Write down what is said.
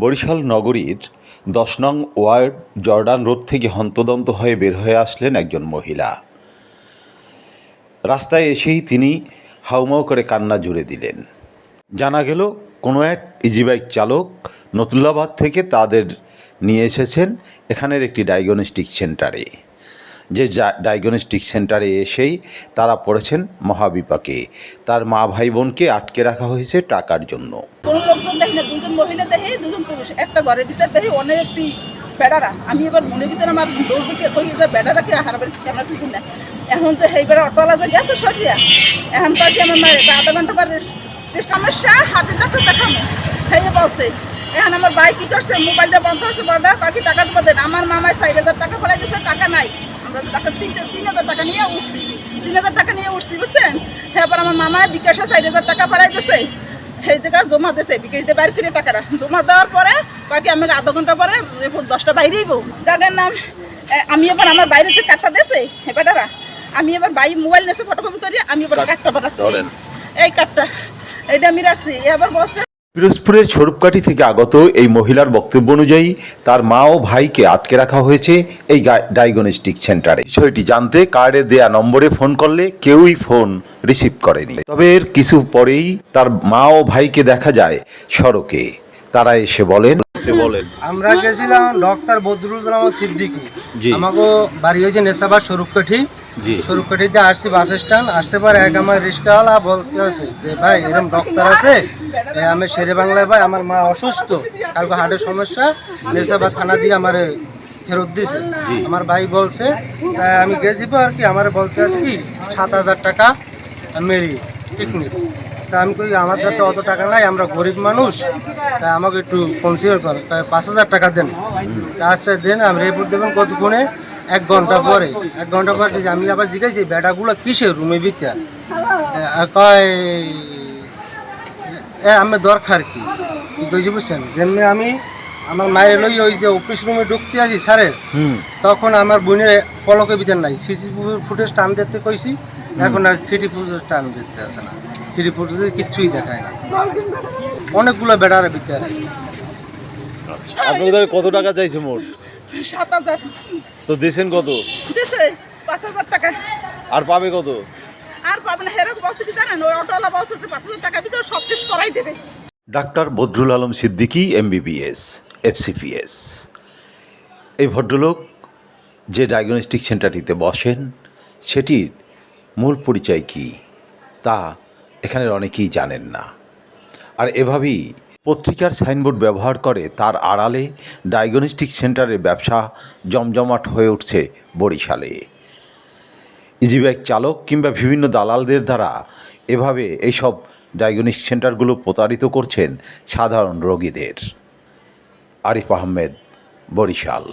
বরিশাল নগরীর দশ নং ওয়ার্ড জর্ডান রোড থেকে হন্তদন্ত হয়ে বের হয়ে আসলেন একজন মহিলা। রাস্তায় এসেই তিনি হাউমাউ করে কান্না জুড়ে দিলেন। জানা গেল, কোনো এক ইজিবাইক চালক নতুল্লাবাদ থেকে তাদের নিয়ে এসেছেন এখানের একটি ডায়াগনস্টিক সেন্টারে। যে ডায়াগনস্টিক সেন্টারে এসেই তারা পড়েছেন মহাবিপাকে। তার মা ভাই বোনকে আটকে রাখা হয়েছে টাকার জন্য। একটা ঘরের ভিতর দেখি অনেকটি বেড়ারা। আমি এবার মনের ভিতরে আমার দৌড়কে কই যে বেড়ারাকে হারাবার ক্যামেরা শিখুন না এখন যে সেই বেড়া অটোলা যে গেছে সরিয়া, এখন পাখি আমার মায়ের আধা ঘণ্টা পরে টেস্ট আমার শাহ হাতে ডাক্তার দেখামো সেই বলছে, এখন আমার ভাই কি করছে, মোবাইলটা বন্ধ করছে বড়া বাকি টাকা দেবো দেন আমার মামায় চার হাজার টাকা ফেলাই দিচ্ছে টাকা নাই। আমরা তো টাকা তিন তিন হাজার টাকা নিয়ে উঠছি। তিন হাজার টাকা নিয়ে উঠছি, বুঝছেন? এবার আমার মামায় বিকাশে চার হাজার টাকা ফেলাই দিচ্ছে সেই জায়গা জমা দিয়েছে বিক্রিতে বাইর করে টাকাটা। জমা দেওয়ার পরে বাকি আমি আধা ঘণ্টা পরে দশটা বাইরেই বউ। জায়গার নাম আমি এবার আমার বাইরে যে কার্ডটা দিয়েছে এবারা আমি এবার বাই মোবাইল নিয়েছে ফটোকপি করি আমি এবার কার্ডটা পাঠাচ্ছি। এই কার্ডটা এটা আমি রাখছি। এবার বলছে পিরোজপুরের স্বরূপকাঠি থেকে আগত এই মহিলার বক্তব্য অনুযায়ী তার মা ও ভাইকে আটকে রাখা হয়েছে এই ডায়াগনস্টিক সেন্টারে। বিষয়টি জানতে কার্ডে দেয়া নম্বরে ফোন করলে কেউই ফোন রিসিভ করেনি। তবে এর কিছু পরেই তার মা ও ভাইকে দেখা যায় সড়কে। তারা এসে বলেন বলেন। আমরা গেছিলাম ডক্টর বদরুল রহমান সিদ্দিকি। আমাকে বাড়ি হয়েছে নেশাবাদ স্বরূপকাঠি। স্বরূপকাঠিতে আসছি বাস স্ট্যান্ড। আসতে পারে এক আমার রিক্সাওয়ালা বলতে আছে যে ভাই এরকম ডক্টর আছে আমি শেরে বাংলায় ভাই আমার মা অসুস্থ। কালকে হার্টের সমস্যা নেশাবাদ থানা দিয়ে আমার ফেরত দিছে। আমার ভাই বলছে তাই আমি গেছি আর কি আমার বলতে আছে কি সাত হাজার টাকা মেরি পিকনিক তা আমি কই আমার তো অত টাকা নাই আমরা গরিব মানুষ। তাই আমাকে একটু কনসিডার কর তাই পাঁচ হাজার টাকা দেন। তা আচ্ছা দেন আমি রিপোর্ট দেবেন কতক্ষণে? এক ঘণ্টা পরে। এক ঘণ্টা পরে। আমি আবার জিজ্ঞাসি বেটাগুলো কিসের রুমে এ, কয় এ আমি দরকার কি? কি কইছি বুঝছেন? যেমনি আমি আমার মায়ের লই ওই যে অফিস রুমে ঢুকতে আসি স্যারের হুম। তখন আমার বোনের পলকে ভিতর নাই। সিসি ফুটেজ টান দিতে কইছি এখন আর সিটি ফুটেজ টান দিতে আসে না। সিটি ফুটেজে কিচ্ছুই দেখায় না। অনেকগুলো বেড়ার ভিতরে আপনাদের কত টাকা চাইছে মোট? সাত হাজার। তো দিয়েছেন কত? দিছে পাঁচ হাজার টাকা। আর পাবে কত? বলছে কি জানেন? ওই অটোওয়ালা বলছে যে পাঁচ হাজার টাকার ভিতরে সব শেষ করাই দেবে। Doctor Badrul Alam Siddiqui, MBBS, FCPS. এই ভদ্রলোক যে ডায়াগনস্টিক সেন্টারটিতে বসেন, সেটির মূল পরিচয় কী তা এখানের অনেকেই জানেন না। আর এভাবেই পত্রিকার সাইনবোর্ড ব্যবহার করে তার আড়ালে ডায়াগনস্টিক সেন্টারের ব্যবসা জমজমাট হয়ে উঠছে বরিশালে। ইজিব্যাগ চালক কিংবা বিভিন্ন দালালদের দ্বারা এভাবে এইসব ডায়াগনিস সেন্টারগুলো প্রতারিত করছেন সাধারণ রোগীদের। আরিফ আহমেদ বরিশাল।